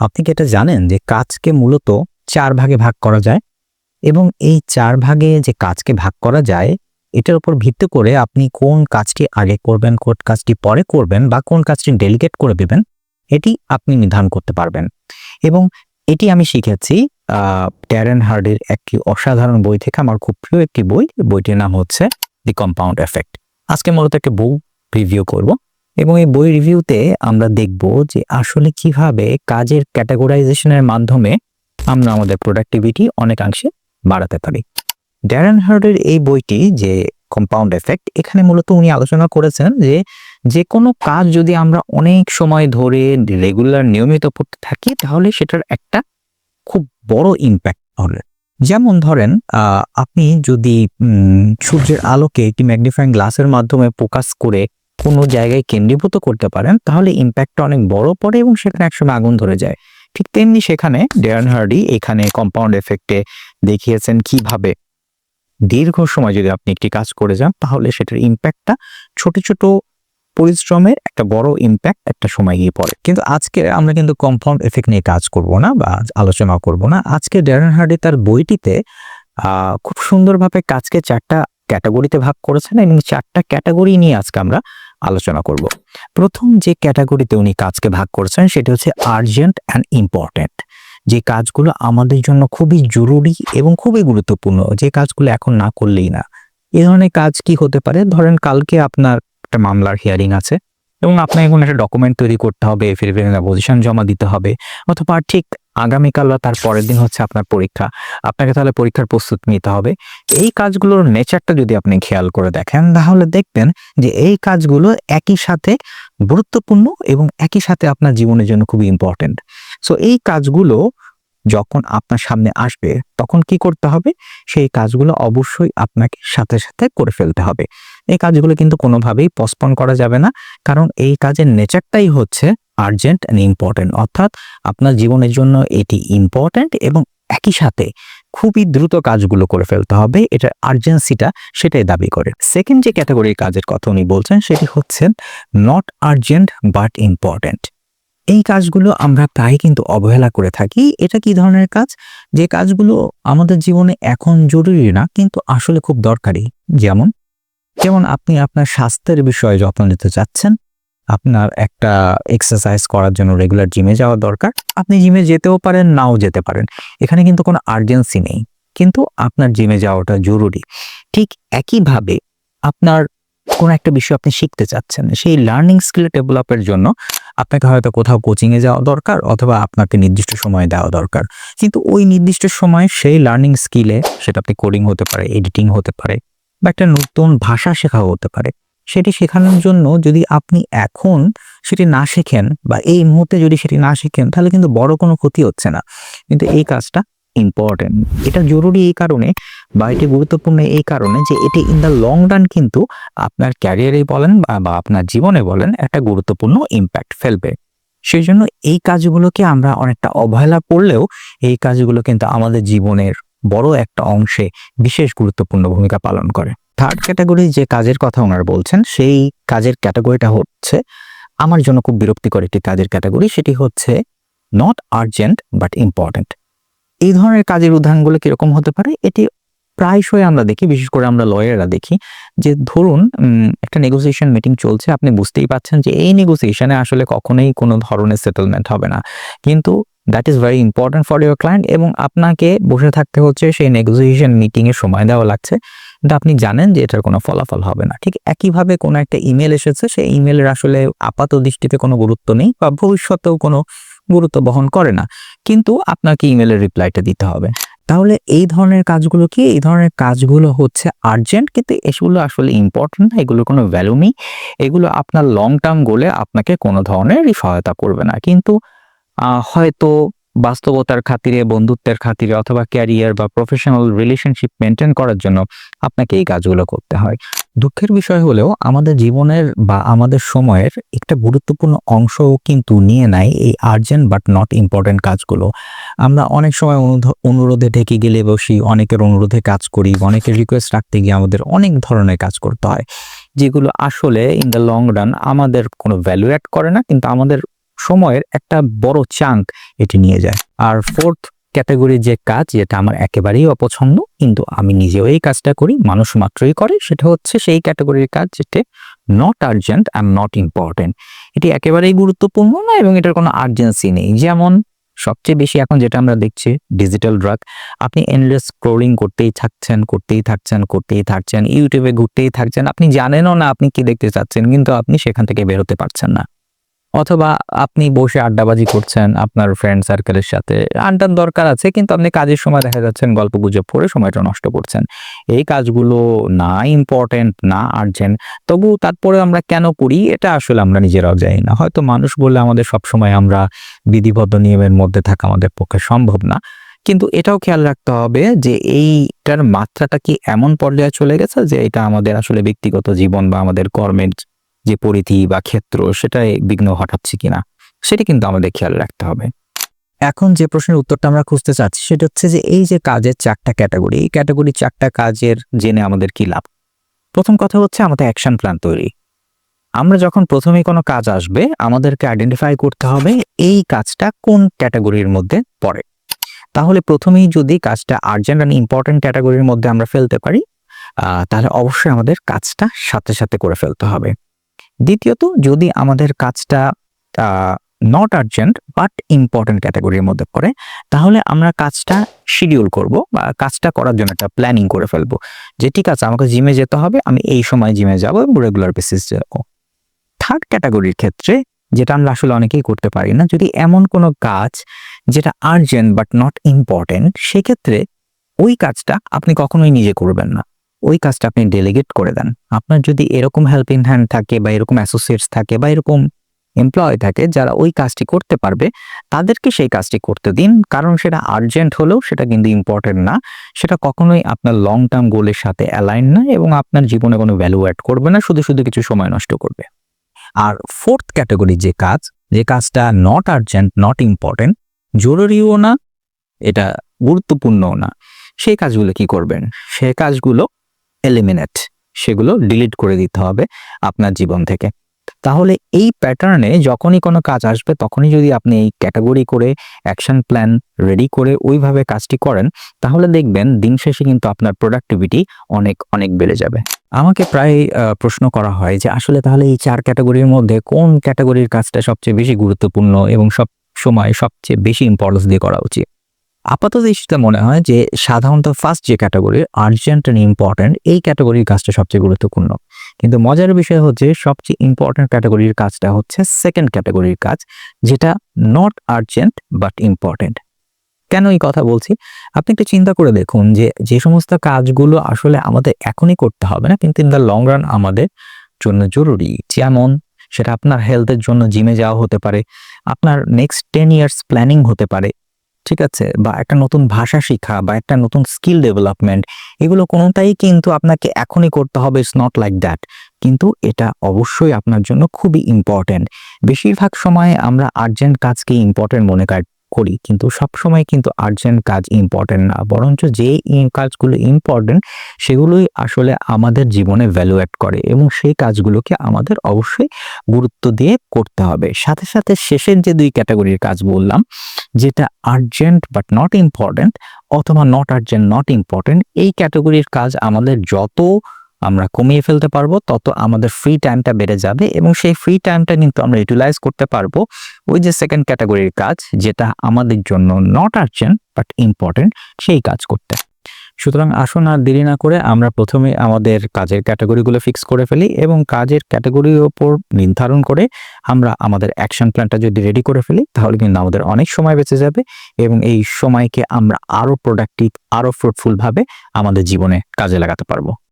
আপনি কি এটা জানেন যে কাজকে মূলত চার ভাগে ভাগ করা যায়? এবং এই চার ভাগে যে কাজকে ভাগ করা যায়, এটার উপর ভিত্তি করে আপনি কোন কাজটি আগে করবেন, কোন কাজটি পরে করবেন বা কোন কাজটি ডেলিগেট করে দেবেন, এটি আপনি নির্ধারণ করতে পারবেন। এবং এটি আমি শিখেছি ট্যারেন হার্ডের একটি অসাধারণ বই থেকে, আমার খুব প্রিয় একটি বই, বইটির নাম হচ্ছে দি কম্পাউন্ড এফেক্ট আজকে মূলত একটা বই রিভিউ করব। এবং এই বই রিভিউতে আমরা দেখব যে আসলে কীভাবে কাজের ক্যাটাগরাইজেশনের মাধ্যমে আমরা আমাদের প্রোডাক্টিভিটি অনেকাংশে বাড়াতে পারি। ড্যারেন হার্ডের এই বইটি যে কম্পাউন্ড এফেক্ট এখানে মূলত উনি আলোচনা করেছেন যে যে কোনো কাজ যদি আমরা অনেক সময় ধরে রেগুলার নিয়মিত করতে থাকি, তাহলে সেটার একটা খুব বড় ইম্প্যাক্ট হবে। যেমন ধরেন আপনি যদি সূর্যের আলোকে একটি ম্যাগনিফাইং গ্লাসের মাধ্যমে ফোকাস করে কোনো জায়গায় কেন্দ্রীভূত করতে পারেন, তাহলে ইম্প্যাক্টটা অনেক বড় পড়ে এবং সেখানে একসময় আগুন ধরে যায়। ঠিক তেমনি সেখানে ডেয়ান হার্ডি এখানে কম্পাউন্ড এফেক্টে দেখিয়েছেন কীভাবে। দীর্ঘ সময় যদি আপনি একটি কাজ করে যান, তাহলে সেটার ইম্প্যাক্টটা ছোট ছোট পরিশ্রমের একটা বড় ইম্প্যাক্ট একটা সময় গিয়ে পড়ে। কিন্তু আজকে আমরা কিন্তু কম্পাউন্ড এফেক্ট নিয়ে কাজ করব না বা আলোচনা করব না। আজকে ড্যারেন হার্ডি তার বইটিতে খুব সুন্দরভাবে কাজকে চারটা ক্যাটাগরিতে ভাগ করেছেন এবং চারটা ক্যাটাগরি নিয়ে আজকে আমরা আলোচনা করব। প্রথম যে ক্যাটাগরিতে উনি কাজকে ভাগ করেছেন সেটা হচ্ছে আর্জেন্ট অ্যান্ড ইম্পর্ট্যান্ট যে কাজগুলো আমাদের জন্য খুবই জরুরি এবং খুবই গুরুত্বপূর্ণ, যে কাজগুলো এখন না করলেই না। এই ধরনের কাজ কি হতে পারে? ধরেন কালকে আপনার একটা মামলার হিয়ারিং আছে এবং আপনাকে কোনো একটা ডকুমেন্ট তৈরি করতে হবে এফিডেভিট পজিশন জমা দিতে হবে, অথবা ঠিক আগামীকাল বা তার পরের দিন হচ্ছে আপনার পরীক্ষা। আপনাকে তাহলে পরীক্ষার প্রস্তুতি নিতে হবে। এই কাজগুলোর নেচারটা যদি আপনি খেয়াল করে দেখেন, তাহলে দেখবেন যে এই কাজগুলো একই সাথে গুরুত্বপূর্ণ এবং একই সাথে আপনার জীবনের জন্য খুবই ইম্পর্টেন্ট সো এই কাজগুলো যখন আপনার সামনে আসবে, তখন কি করতে হবে? সেই কাজগুলো অবশ্যই আপনাকে সাথে সাথে করে ফেলতে হবে। এই কাজগুলো কিন্তু কোনোভাবেই পসপন করা যাবে না। কারণ এই কাজের নেচারটাই হচ্ছে আর্জেন্ট অ্যান্ড ইম্পর্টেন্ট অর্থাৎ আপনার জীবনের জন্য এটি ইম্পর্টেন্ট এবং একই সাথে খুবই দ্রুত কাজগুলো করে ফেলতে হবে, এটা আর্জেন্সিটা সেটাই দাবি করে। সেকেন্ড যে ক্যাটাগরির কাজের কথা উনি বলছেন, সেটি হচ্ছে নট আর্জেন্ট বাট ইম্পর্টেন্ট এই কাজগুলো আমরা প্রায় কিন্তু অবহেলা করে থাকি, এটা কি ধরনের কাজ? যে কাজগুলো আমাদের জীবনে এখন জরুরি না, কিন্তু আসলে খুব দরকারি। যেমন যেমন আপনি আপনার স্বাস্থ্যের বিষয়ে যত্ন নিতে চাচ্ছেন আপনার একটা এক্সারসাইজ করার জন্য রেগুলার জিমে যাওয়া দরকার। আপনি জিমে যেতেও পারেন, নাও যেতে পারেন। এখানে কিন্তু কোনো আর্জেন্সি নেই। কিন্তু আপনার জিমে যাওয়াটা জরুরি। ঠিক একইভাবে আপনার কোনো একটা বিষয় আপনি শিখতে চাচ্ছেন, সেই লার্নিং স্কিল ডেভেলপের জন্য আপনাকে হয়তো কোথাও কোচিংয়ে যাওয়া দরকার অথবা আপনাকে নির্দিষ্ট সময় দেওয়া দরকার। কিন্তু ওই নির্দিষ্ট সময় সেই লার্নিং স্কিলে সেটা আপনি কোডিং হতে পারে এডিটিং হতে পারে বা একটা নতুন ভাষা শেখা হতে পারে। সেটি শেখানোর জন্য যদি আপনি এখন সেটি না শেখেন বা এই মুহূর্তে যদি সেটি না শেখেন, তাহলে কিন্তু বড় কোনো ক্ষতি হচ্ছে না। কিন্তু এই কাজটা ইম্পর্টেন্ট এটা জরুরি এই কারণে বা এটি গুরুত্বপূর্ণ এই কারণে যে এটি ইন দ্য লং রান কিন্তু আপনার ক্যারিয়ারে বলেন বা- আপনার জীবনে বলেন একটা গুরুত্বপূর্ণ ইম্প্যাক্ট ফেলবে। সেই জন্য এই কাজগুলোকে আমরা অনেকটা অবহেলা করলেও এই কাজগুলো কিন্তু আমাদের জীবনের বড় একটা অংশে বিশেষ গুরুত্বপূর্ণ ভূমিকা পালন করে। থার্ড ক্যাটাগরি যে কাজের কথা ওনারা বলছেন, সেই কাজের ক্যাটাগরিটা হচ্ছে, আমার জন্য খুব বিরক্তিকর একটি কাজের ক্যাটাগরি সেটি হচ্ছে নট আর্জেন্ট বাট ইম্পর্ট্যান্ট এই ধরনের কাজের উদাহরণগুলো কীরকম হতে পারে? এটি প্রায়শই আমরা দেখি, বিশেষ করে আমরা লয়াররা দেখি, যে ধরুন একটা নেগোসিয়েশন মিটিং চলছে, আপনি বুঝতেই পাচ্ছেন যে এই নেগোসিয়েশনে আসলে কখনোই কোনো ধরনের সেটেলমেন্ট হবে না। কিন্তু that is very important for your client এবং আপনাকে বসে থাকতে হচ্ছে, সেই নেগোসিয়েশন মিটিং এর সময় দেওয়া লাগছে। কিন্তু আপনি জানেন যে এটার কোনো ফলাফল হবে না। ঠিক একইভাবে কোনো একটা ইমেল এসেছে, সেই ইমেলের আসলে আপাত দৃষ্টিতে কোনো গুরুত্ব নেই বা ভবিষ্যতেও কোনো গুরুত্ব বহন করে না। কিন্তু আপনাকে ইমেলের রিপ্লাইটা দিতে হবে। তাহলে এই ধরনের কাজগুলো কি? এই ধরনের কাজগুলো হচ্ছে আর্জেন্ট কিন্তু এগুলো আসলে ইম্পর্টেন্ট না, এগুলোর কোনো ভ্যালু নেই। এগুলো আপনার লং টার্ম গোলে আপনাকে কোনো ধরনের সহায়তা করবে না। কিন্তু হয়তো বাস্তবতার খাতিরে, বন্ধুত্বের খাতিরে অথবা ক্যারিয়ার বা প্রফেশনাল রিলেশনশিপ মেনটেন করার জন্য আপনাকে এই কাজগুলো করতে হয়। দুঃখের বিষয় হলেও আমাদের জীবনের বা আমাদের সময়ের একটা গুরুত্বপূর্ণ অংশ কিন্তু নিয়ে নেয় এই আর্জেন্ট বাট নট ইম্পর্টেন্ট কাজগুলো। আমরা অনেক সময় অনুরোধে ঢেকে গেলে বসি, অনেকের অনুরোধে কাজ করি, অনেকের রিকোয়েস্ট রাখতে গিয়ে আমাদের অনেক ধরনের কাজ করতে হয়, যেগুলো আসলে ইন দ্য লং রান আমাদের কোনো ভ্যালু অ্যাড করে না, কিন্তু আমাদের সময়ের একটা বড় চাঙ্ক এটি নিয়ে যায়। আর ফোর্থ ক্যাটাগরির যে কাজ, যেটা আমার একেবারেই অপছন্দ, কিন্তু আমি নিজেও এই কাজটা করি, মানুষ মাত্রই করে, সেটা হচ্ছে সেই ক্যাটাগরির কাজ যেটা not urgent and not important এটি একেবারেই গুরুত্বপূর্ণ না এবং এটার কোনো আর্জেন্সি নেই। যেমন সবচেয়ে বেশি এখন যেটা আমরা দেখছি ডিজিটাল ড্রাগ আপনি এনলেস স্ক্রোলিং করতেই থাকছেন করতেই থাকছেন করতেই থাকছেন ইউটিউবে ঘুরতেই থাকছেন, আপনি জানেনও না আপনি কি দেখতে চাচ্ছেন, কিন্তু আপনি সেখান থেকে বেরোতে পারছেন না। অথবা আপনি বসে আড্ডাবাজি করছেন আপনার ফ্রেন্ড সার্কেলের সাথে, আড্ডার দরকার আছে, কিন্তু আপনি কাজের সময় দেখা যাচ্ছেন, গল্প গুজব পড়ে সময়টা নষ্ট করছেন। এই কাজগুলো না ইম্পর্টেন্ট না আর্জেন্ট তবু তারপরে আমরা কেন করি, এটা আসলে আমরা নিজেরাও জানি না। হয়তো মানুষ বললে আমাদের সবসময় আমরা বিধিবদ্ধ নিয়মের মধ্যে থাকা আমাদের পক্ষে সম্ভব না। কিন্তু এটাও খেয়াল রাখতে হবে যে এইটার মাত্রাটা কি এমন পর্যায়ে চলে গেছে যে এটা আমাদের আসলে ব্যক্তিগত জীবন বা আমাদের কর্মের যে পরিধি বা ক্ষেত্র সেটাই বিঘ্ন ঘটাচ্ছে কিনা, সেটি কিন্তু আমাদের খেয়াল রাখতে হবে। এখন যে প্রশ্নের উত্তরটা আমরা খুঁজতে চাচ্ছি, সেটা হচ্ছে যে এই যে কাজের চারটা ক্যাটাগরি, এই ক্যাটাগরি চারটা কাজের জেনে আমাদের কি লাভ? প্রথম কথা হচ্ছে আমাদের অ্যাকশন প্ল্যান তৈরি। আমরা যখন প্রথমেই কোনো কাজ আসবে, আমাদেরকে আইডেন্টিফাই করতে হবে এই কাজটা কোন ক্যাটাগরির মধ্যে পড়ে। তাহলে প্রথমেই যদি কাজটা আর্জেন্ট অ্যান্ড ইম্পর্টেন্ট ক্যাটাগরির মধ্যে আমরা ফেলতে পারি তাহলে অবশ্যই আমাদের কাজটা সাথে সাথে করে ফেলতে হবে। দ্বিতীয়ত, যদি আমাদের কাজটা নট আর্জেন্ট বাট ইম্পর্টেন্ট ক্যাটাগরির মধ্যে পড়ে, তাহলে আমরা কাজটা শিডিউল করব বা কাজটা করার জন্য একটা প্ল্যানিং করে ফেলব যে ঠিক আছে, আমাকে জিমে যেতে হবে, আমি এই সময় জিমে যাব এবং রেগুলার বেসিস যাব। থার্ড ক্যাটাগরির ক্ষেত্রে, যেটা আমরা আসলে অনেকেই করতে পারি না, যদি এমন কোনো কাজ যেটা আর্জেন্ট বাট নট ইম্পর্টেন্ট সেক্ষেত্রে ওই কাজটা আপনি কখনোই নিজে করবেন না। ওই কাজটা আপনি ডেলিগেট করে দেন। আপনার যদি এরকম হেল্পিং হ্যান্ড থাকে বা এরকম অ্যাসোসিয়েটস থাকে বা এরকম এমপ্লয় থাকে যারা ওই কাজটি করতে পারবে, তাদেরকে সেই কাজটি করতে দিন। কারণ সেটা আর্জেন্ট হলেও সেটা কিন্তু ইম্পর্টেন্ট না। সেটা কখনোই আপনার লং টার্ম গোলের সাথে অ্যালাইন না এবং আপনার জীবনে কোনো ভ্যালু অ্যাড করবে না, শুধু শুধু কিছু সময় নষ্ট করবে। আর ফোর্থ ক্যাটাগরি যে কাজ, যে কাজটা নট আর্জেন্ট নট ইম্পর্টেন্ট জরুরিও না, এটা গুরুত্বপূর্ণও না, সেই কাজগুলো কি করবেন? সে কাজগুলো এলিমিনেট সেগুলো ডিলিট করে দিতে হবে আপনার জীবন থেকে। তাহলে এই প্যাটার্নে যখনই কোনো কাজ আসবে, তখনই যদি আপনি এই ক্যাটাগরি করে অ্যাকশন প্ল্যান রেডি করে ওইভাবে কাজটি করেন, তাহলে দেখবেন দিন শেষে কিন্তু আপনার প্রোডাক্টিভিটি অনেক অনেক বেড়ে যাবে। আমাকে প্রায় প্রশ্ন করা হয় যে আসলে তাহলে এই চার ক্যাটাগরির মধ্যে কোন ক্যাটাগরির কাজটা সবচেয়ে বেশি গুরুত্বপূর্ণ এবং সব সময় সবচেয়ে বেশি ইম্পর্টেন্স দিয়ে করা উচিত? আপাতত দৃষ্টিতে মনে হয় যে সাধারণত ফার্স্ট যে ক্যাটাগরি আর্জেন্ট অ্যান্ড ইম্পর্টেন্ট এই ক্যাটাগরির কাজটা সবচেয়ে গুরুত্বপূর্ণ। কিন্তু মজার বিষয় হচ্ছে সবচেয়ে ইম্পর্টেন্ট ক্যাটাগরির কাজটা হচ্ছে সেকেন্ড ক্যাটাগরির কাজ, যেটা নট আর্জেন্ট বাট ইম্পর্টেন্ট কেন এই কথা বলছি? আপনি একটু চিন্তা করে দেখুন যে যে সমস্ত কাজগুলো আসলে আমাদের এখনই করতে হবে না, কিন্তু ইন দ্য লং রান আমাদের জন্য জরুরি। যেমন সেটা আপনার হেলথের জন্য জিমে যাওয়া হতে পারে, আপনার নেক্সট টেন ইয়ার্স প্ল্যানিং হতে পারে ঠিক আছে? বা একটা নতুন ভাষা শিখা বা একটা নতুন স্কিল ডেভেলপমেন্ট এগুলো কোনোটাই কিন্তু আপনাকে এখনই করতে হবে ইটস নট লাইক দ্যাট কিন্তু এটা অবশ্যই আপনার জন্য খুবই ইম্পর্টেন্ট বেশিরভাগ সময় আমরা আর্জেন্ট কাজকে ইম্পর্টেন্ট মনে কর- করি, কিন্তু সব সময় কিন্তু আর্জেন্ট কাজ ইম্পর্টেন্ট না। বরঞ্চ যে কাজগুলো ইম্পর্টেন্ট সেগুলোই আসলে আমাদের জীবনে ভ্যালু অ্যাড করে এবং সেই কাজগুলোকে আমাদের অবশ্যই গুরুত্ব দিয়ে করতে হবে। সাথে সাথে শেষের যে দুই ক্যাটাগরির কাজ বললাম, যেটা আর্জেন্ট বাট নট ইম্পর্টেন্ট অথবা নট আর্জেন্ট নট ইম্পর্টেন্ট এই ক্যাটাগরির কাজ আমাদের যত আমরা কমিয়ে ফেলতে পারব, তত আমাদের ফ্রি টাইমটা বেড়ে যাবে এবং সেই ফ্রি টাইমটা কিন্তু আমরা ইউটিলাইজ করতে পারব। ওই যে সেকেন্ড ক্যাটাগরির কাজ, যেটা আমাদের জন্য নট আর্জেন্ট বাট ইম্পর্টেন্ট সেই কাজ করতে। সুতরাং আসুন আর দেরি না করে আমরা প্রথমে আমাদের কাজের ক্যাটাগরিগুলো ফিক্স করে ফেলি এবং কাজের ক্যাটাগরির ওপর নির্ধারণ করে আমরা আমাদের অ্যাকশন প্ল্যানটা যদি রেডি করে ফেলি, তাহলে কিন্তু আমাদের অনেক সময় বেঁচে যাবে এবং এই সময়কে আমরা আরও প্রোডাক্টিভ আরও ফ্রুটফুলভাবে আমাদের জীবনে কাজে লাগাতে পারব।